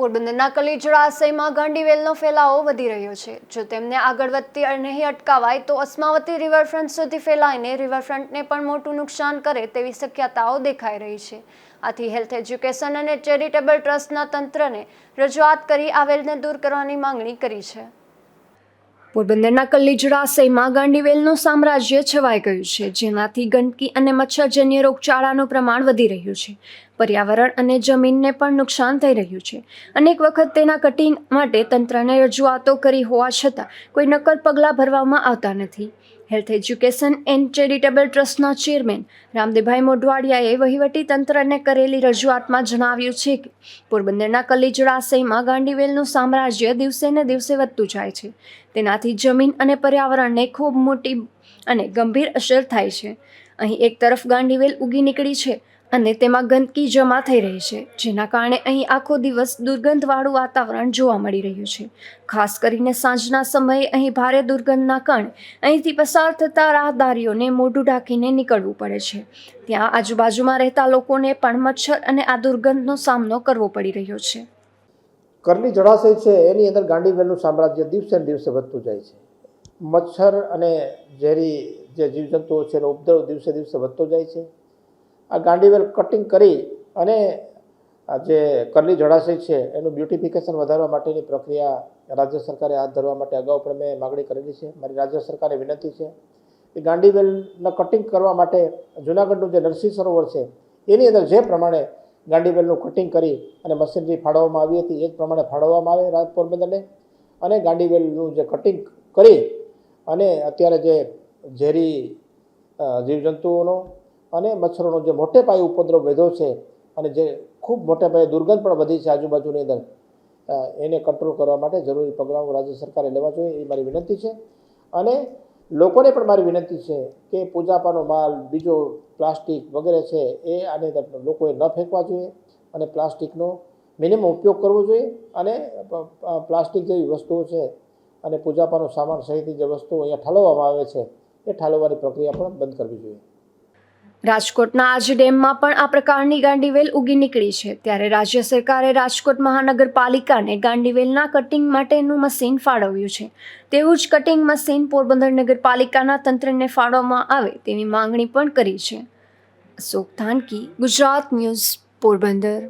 પોરબંદરના કલી જળાશયમાં ગાંડીવેલનો ફેલાવો વધી રહ્યો છે. જો તેમને આગળ વધતી નહીં અટકાવાય તો અસ્માવતી રિવરફ્રન્ટ સુધી ફેલાઈને રિવરફ્રન્ટને પણ મોટું નુકસાન કરે તેવી શક્યતાઓ દેખાઈ રહી છે. આથી હેલ્થ એજ્યુકેશન અને ચેરિટેબલ ટ્રસ્ટના તંત્રને રજૂઆત કરી આવેલને દૂર કરવાની માંગણી કરી છે. પોરબંદરના કલ્લી જળાશયમાં ગાંડીવેલનું સામ્રાજ્ય છવાઈ ગયું છે, જેનાથી ગંદકી અને મચ્છરજન્ય રોગચાળાનું પ્રમાણ વધી રહ્યું છે. પર્યાવરણ અને જમીનને પણ નુકસાન થઈ રહ્યું છે. અનેક વખત તેના કટિંગ માટે તંત્રને રજૂઆતો કરી હોવા છતાં કોઈ નક્કર પગલાં ભરવામાં આવતા નથી. હેલ્થ એજ્યુકેશન એન્ડ ચેરિટેબલ ટ્રસ્ટના ચેરમેન રામદેભાઈ મોઢવાડિયાએ વહીવટી તંત્રને કરેલી રજૂઆતમાં જણાવ્યું છે કે, પોરબંદરના કલી જળાશયમાં ગાંડીવેલનું સામ્રાજ્ય દિવસે ને દિવસે વધતું જાય છે. તેનાથી જમીન અને પર્યાવરણને ખૂબ મોટી અને ગંભીર અસર થાય છે. અહીં એક તરફ ગાંડીવેલ ઉગી નીકળી છે અને તેમાં ગંદકી જમા થઈ રહી છે, જેના કારણે અહીં આખો દિવસ દુર્ગંધવાળું વાતાવરણ જોવા મળી રહ્યું છે. ખાસ કરીને સાંજના સમયે અહીં ભારે દુર્ગંધના કણ અહીંથી પસાર થતા રાહદારીઓને મોઢું ઢાંકીને નીકળવું પડે છે. ત્યાં આજુબાજુમાં રહેતા લોકોને પણ મચ્છર અને આ દુર્ગંધનો સામનો કરવો પડી રહ્યો છે. કરલી જળાશય છે, એની અંદર ગાંડીવેલનું સામ્રાજ્ય દિવસે દિવસે વધતું જાય છે. મચ્છર અને ઝેરી જે જીવજંતુઓ છે, એનો ઉપદ્રવ દિવસે દિવસે વધતો જાય છે. આ ગાંડીવેલ કટિંગ કરી અને જે કરલી જળાશય છે એનું બ્યુટિફિકેશન વધારવા માટેની પ્રક્રિયા રાજ્ય સરકારે હાથ ધરવા માટે અગાઉ પણ મેં માગણી કરેલી છે. મારી રાજ્ય સરકારે વિનંતી છે કે ગાંડીવેલના કટિંગ કરવા માટે જૂનાગઢનું જે નરસિંહ સરોવર છે એની અંદર જે પ્રમાણે ગાંડીવેલનું કટિંગ કરી અને મશીનરી ફાળવવામાં આવી હતી એ જ પ્રમાણે ફાળવવામાં આવે રાજ પોરબંદરને અને ગાંડીવેલનું જે કટિંગ કરી અને અત્યારે જે ઝેરી જીવજંતુઓનો અને મચ્છરોનો જે મોટે પાયે ઉપદ્રવ વધ્યો છે અને જે ખૂબ મોટે પાયે દુર્ગંધ પણ વધી છે આજુબાજુની અંદર એને કંટ્રોલ કરવા માટે જરૂરી પગલાઓ રાજ્ય સરકારે લેવા જોઈએ એ મારી વિનંતી છે. અને લોકોને પણ મારી વિનંતી છે કે પૂજાપાનો માલ, બીજો પ્લાસ્ટિક વગેરે છે એ આની અંદર લોકોએ ન ફેંકવા જોઈએ અને પ્લાસ્ટિકનો મિનિમમ ઉપયોગ કરવો જોઈએ અને પ્લાસ્ટિક જેવી વસ્તુઓ છે અને પૂજાપાનો સામાન સહિતની જે વસ્તુઓ અહીંયા ઠાલવવામાં આવે છે એ ઠાલવવાની પ્રક્રિયા પણ બંધ કરવી જોઈએ. રાજકોટના આજ ડેમમાં પણ આ પ્રકારની ગાંડીવેલ ઉગી નીકળી છે. ત્યારે રાજ્ય સરકારે રાજકોટ મહાનગરપાલિકાને ગાંડીવેલના કટિંગ માટેનું મશીન ફાળવ્યું છે. તેવું જ કટિંગ મશીન પોરબંદર નગરપાલિકાના તંત્રને ફાળવવામાં આવે તેવી માંગણી પણ કરી છે. અશોક ધાનકી, ગુજરાત ન્યૂઝ, પોરબંદર.